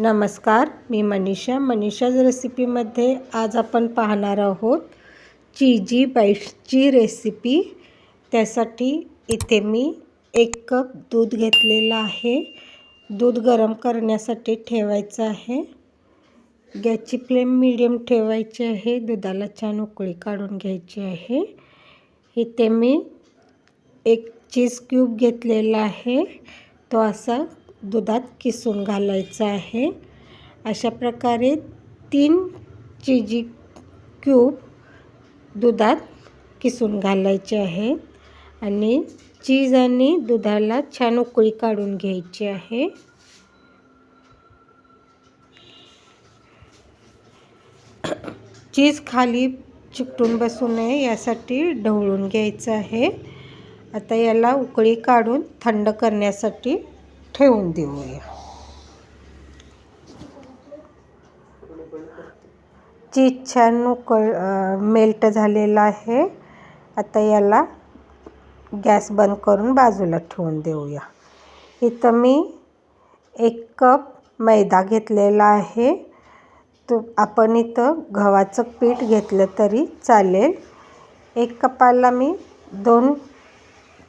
नमस्कार मी मनीषा. मनीषाज रेसिपीमध्ये आज आपण पाहणार आहोत चीजी बाईट्सची रेसिपी. त्यासाठी इथे मी एक कप दूध घेतलेलं आहे. दूध गरम करण्यासाठी ठेवायचं आहे. गॅसची फ्लेम मिडियम ठेवायची आहे. दुधाला छान उकळी काढून घ्यायची आहे. इथे मी एक चीज क्यूब घेतलेला आहे. तो असा दुधात किसून घालायचं आहे. अशा प्रकारे तीन चिजी क्यूब दुधात किसून घालायचे आहे. आणि चीज आणि दुधाला छान उकळी काढून घ्यायची आहे. चीज खाली चिकटून बसू नये यासाठी ढवळून घ्यायचं आहे. आता याला उकळी काढून थंड करण्यासाठी ठेवून देऊया. चीज छान उकळ मेल्ट झालेला आहे आता याला गॅस बंद करून बाजूला ठेवून देऊया. इथं मी एक कप मैदा घेतलेला आहे. तो आपण इथं गव्हाचं पीठ घेतलं तरी चालेल. एक कपाला मी दोन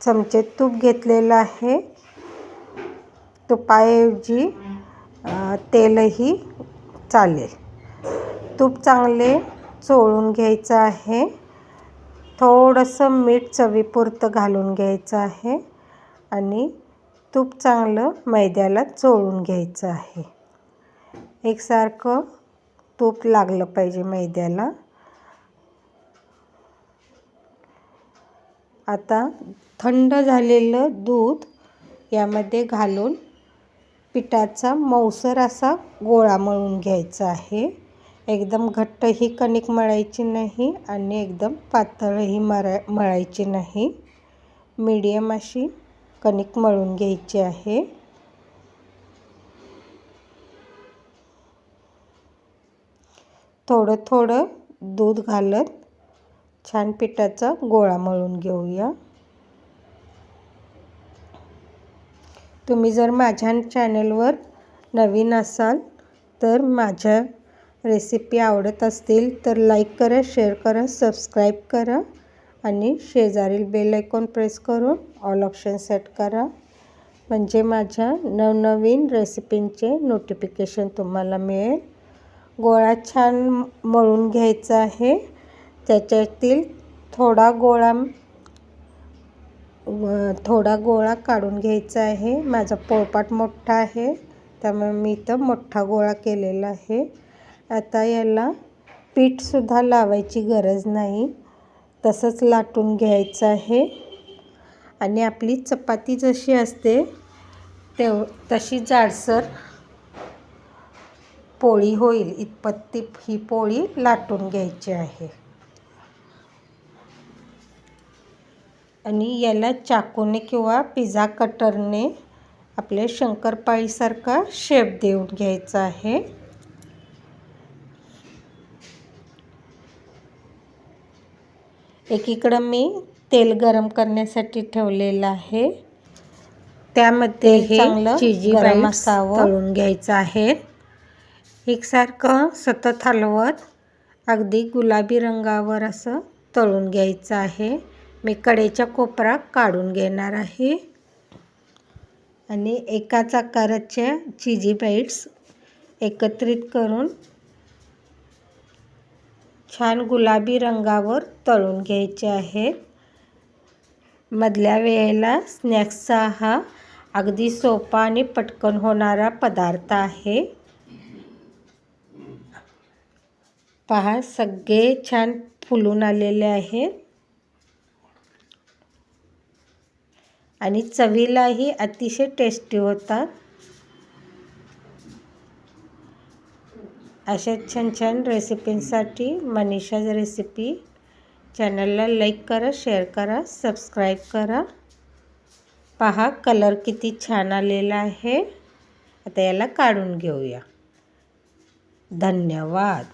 चमचे तूप घेतलेलं आहे. तुपाऐवजी तेलही चालेल. तूप चांगले चोळून घ्यायचं आहे. थोडंसं मीठ चवीपुरतं घालून घ्यायचं आहे आणि तूप चांगलं मैद्याला चोळून घ्यायचं आहे. एकसारखं तूप लागलं पाहिजे मैद्याला. आता थंड झालेलं दूध यामध्ये घालून पिठाचा मौसर असा गोळा मळून घ्यायचा आहे. एकदम घट्ट ही कणिक मळायची नाही आणि एकदम पातळही मरा मळायची नाही. मीडियम अशी कणिक मळून घ्यायची आहे. थोडं थोडं दूध घालत छान पिठाचा गोळा मळून घेऊया. तुम्ही जर माझ्या चॅनलवर नवीन असाल तर माझ्या रेसिपी आवडत असतील तर लाईक करा शेअर करा सबस्क्राईब करा आणि शेजारील बेल आयकॉन प्रेस करून ऑल ऑप्शन सेट करा. म्हणजे माझ्या नवनवीन रेसिपींचे नोटिफिकेशन तुम्हाला मिळेल. गोळा छान मळून घ्यायचा आहे. त्याच्यातील थोडा गोळा थोडा गोळा काढून घ्यायचा आहे. माझा पोळपाट मोठा आहे त्यामुळे मी इथं मोठा गोळा केलेला आहे. आता याला पीठसुद्धा लावायची गरज नाही. तसंच लाटून घ्यायचं आहे. आणि आपली चपाती जशी असते तेव तशी जाडसर पोळी होईल. इतपत्ती ही पोळी लाटून घ्यायची आहे. आणि याला चाकूने किंवा पिझ्झा कटरने आपल्या शंकरपाळीसारखा शेप देऊन घ्यायचा आहे. एकीकडं मी तेल गरम करण्यासाठी ठेवलेलं आहे. त्यामध्ये हे चिजी गरम असावं तळून घ्यायचं आहे. एकसारखं सतत हलवत अगदी गुलाबी रंगावर असं तळून घ्यायचं आहे. मी कडेच्या कोपरा काढून घेणार आहे. आणि एकाच आकाराच्या चिजी बाईट्स एकत्रित करून छान गुलाबी रंगावर तळून घ्यायचे आहेत. मधल्या वेळेला स्नॅक्सचा हा अगदी सोपा आणि पटकन होणारा पदार्थ आहे. पहा सगळे छान फुलून आलेले आहेत. आणि चवीलाही अतिशय टेस्टी होतात अशा छान छान रेसिपींसाठी मनीषाज रेसिपी चॅनलला लाईक करा शेअर करा सबस्क्राईब करा. पहा कलर किती छान आलेला आहे. आता याला काढून घेऊया. धन्यवाद.